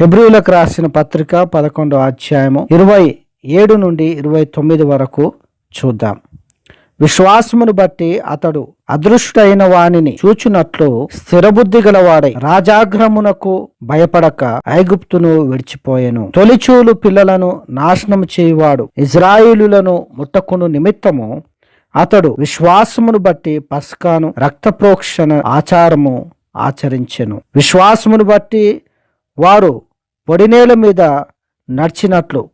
హెబ్రిలకు రాసిన పత్రిక పదకొండో అధ్యాయము ఇరవై ఏడు నుండి ఇరవై తొమ్మిది వరకు చూద్దాం. విశ్వాసమును బట్టి అతడు అదృష్టైన వానిని చూచునట్లు స్థిరబుద్ధి గలవాడై రాజాగ్రమునకు భయపడక ఐగుప్తును విడిచిపోయెను. తొలిచూలు పిల్లలను నాశనం చేయువాడు ఇజ్రాయిలులను ముట్టకును నిమిత్తము అతడు విశ్వాసమును బట్టి పస్కాను రక్తప్రోక్షణ ఆచారము ఆచరించెను. విశ్వాసమును బట్టి వారు పొడినేల మీద నడిచినట్లు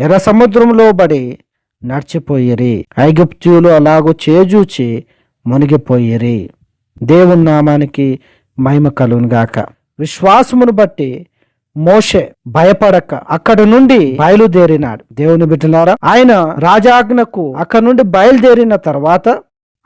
ఎర్ర సముద్రంలో బడి నడిచిపోయిరి. ఐగుప్త్యులు అలాగూ చేజూచి మునిగిపోయిరి. దేవుని నామానికి మహిమ కలుగునుగాక విశ్వాసమును బట్టి మోషే భయపడక అక్కడ నుండి బయలుదేరినాడు. దేవుని బిడ్డలారా ఆయన రాజాజ్ఞకు అక్కడ నుండి బయలుదేరిన తర్వాత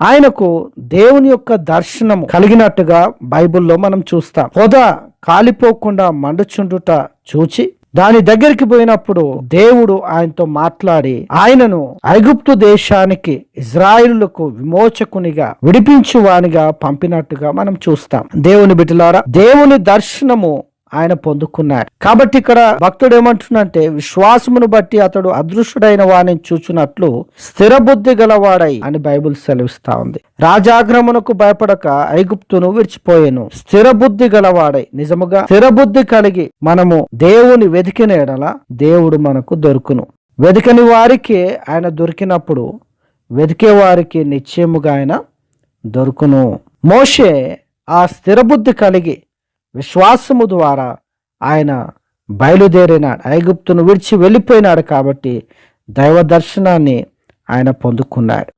ఆయనకు దేవుని యొక్క దర్శనం కలిగినట్టుగా బైబిల్లో మనం చూస్తాం. హోదా కాలిపోకుండా మండుచుండుట చూచి దాని దగ్గరికి పోయినప్పుడు దేవుడు ఆయనతో మాట్లాడి ఆయనను ఐగుప్తు దేశానికి ఇజ్రాయిలులకు విమోచకునిగా విడిపించువానిగా పంపినట్టుగా మనం చూస్తాం. దేవుని బిడ్డలారా దేవుని దర్శనము ఆయన పొందుకున్నారు. కాబట్టి ఇక్కడ భక్తుడు ఏమంటున్నంటే విశ్వాసమును బట్టి అతడు అదృష్టుడైన వాడిని చూచున్నట్లు స్థిర బుద్ధి గలవాడై అని బైబిల్ సెలవిస్తా ఉంది. రాజాగ్రమునకు భయపడక ఐగుప్తును విడిచిపోయాను. స్థిర బుద్ధి గలవాడై నిజముగా స్థిర బుద్ధి కలిగి మనము దేవుని వెతికిన ఎడల దేవుడు మనకు దొరుకును. వెతికని వారికి ఆయన దొరికినప్పుడు వెతికే వారికి నిశ్చయముగా ఆయన దొరుకును. మోషే ఆ స్థిరబుద్ధి కలిగి విశ్వాసము ద్వారా ఆయన బయలుదేరినాడు ఐగుప్తును విడిచి వెళ్ళిపోయినాడు కాబట్టి దైవ దర్శనాన్ని ఆయన పొందుకున్నాడు.